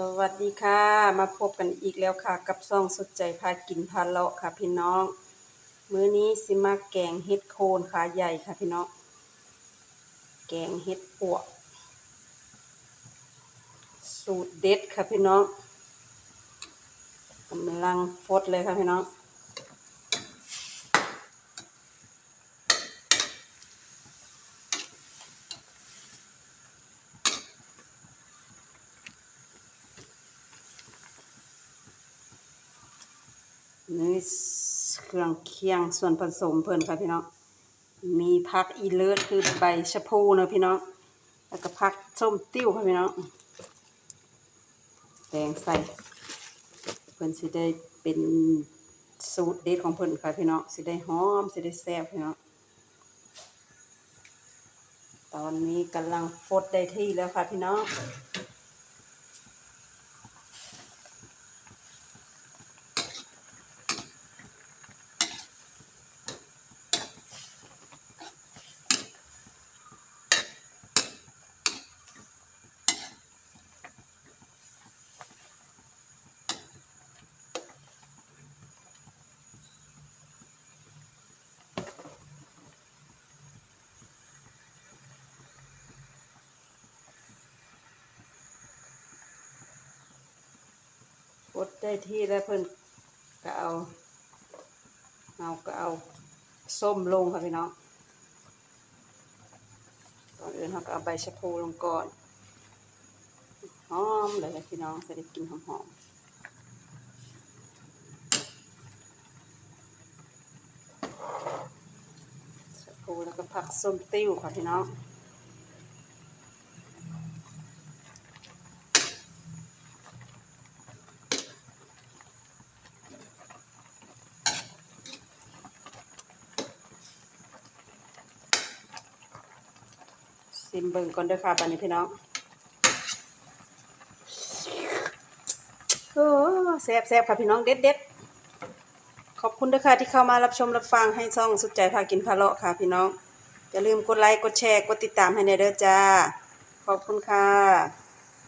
สวัสดีค่ะ มาพบกันอีกแล้วค่ะ กับซ่องสุดใจพากินพาเลาะค่ะพี่น้อง มื้อนี้สิมาแกงเห็ดโคนขาใหญ่ค่ะพี่น้อง แกงเห็ดปวก สูตรเด็ดค่ะพี่น้องกำลังฟดเลยค่ะพี่น้อง นี่เครื่องเคียงส่วนผสมเพิ่นค่ะพี่น้อง มีผักอีเลิศคือใบชะพูเนอะพี่น้อง แล้วก็ผักส้มติ้วค่ะพี่น้อง แตงใส่ เพิ่นสิได้เป็นสูตรเด็ดของเพิ่นค่ะพี่น้อง สิได้หอม สิได้แซ่บพี่น้อง ตอนนี้กำลังฟดได้ที่แล้วค่ะพี่น้อง ดได้ที่แล้วเพิ่นก็เอาเอาก็เอาส้มลงค่ะพี่น้องก่อนอื่นเราก็เอาใบชะพูลงก่อนหอมเลยค่ะพี่น้องจะได้กินหอมๆชะพูแล้วก็ผักส้มติ้วค่ะพี่น้อง ซิมเบิ่งก่อนเด้อค่ะบัดนี้พี่น้องโอ้แซ่บแซ่บค่ะพี่น้องเด็ดเด็ดขอบคุณเด้อค่ะที่เข้ามารับชมรับฟังให้ช่องสุดใจพากินพาเลาะค่ะ พี่น้องอย่าลืมกดไลค์กดแชร์กดติดตามให้ในเด้อจ้า ขอบคุณค่ะ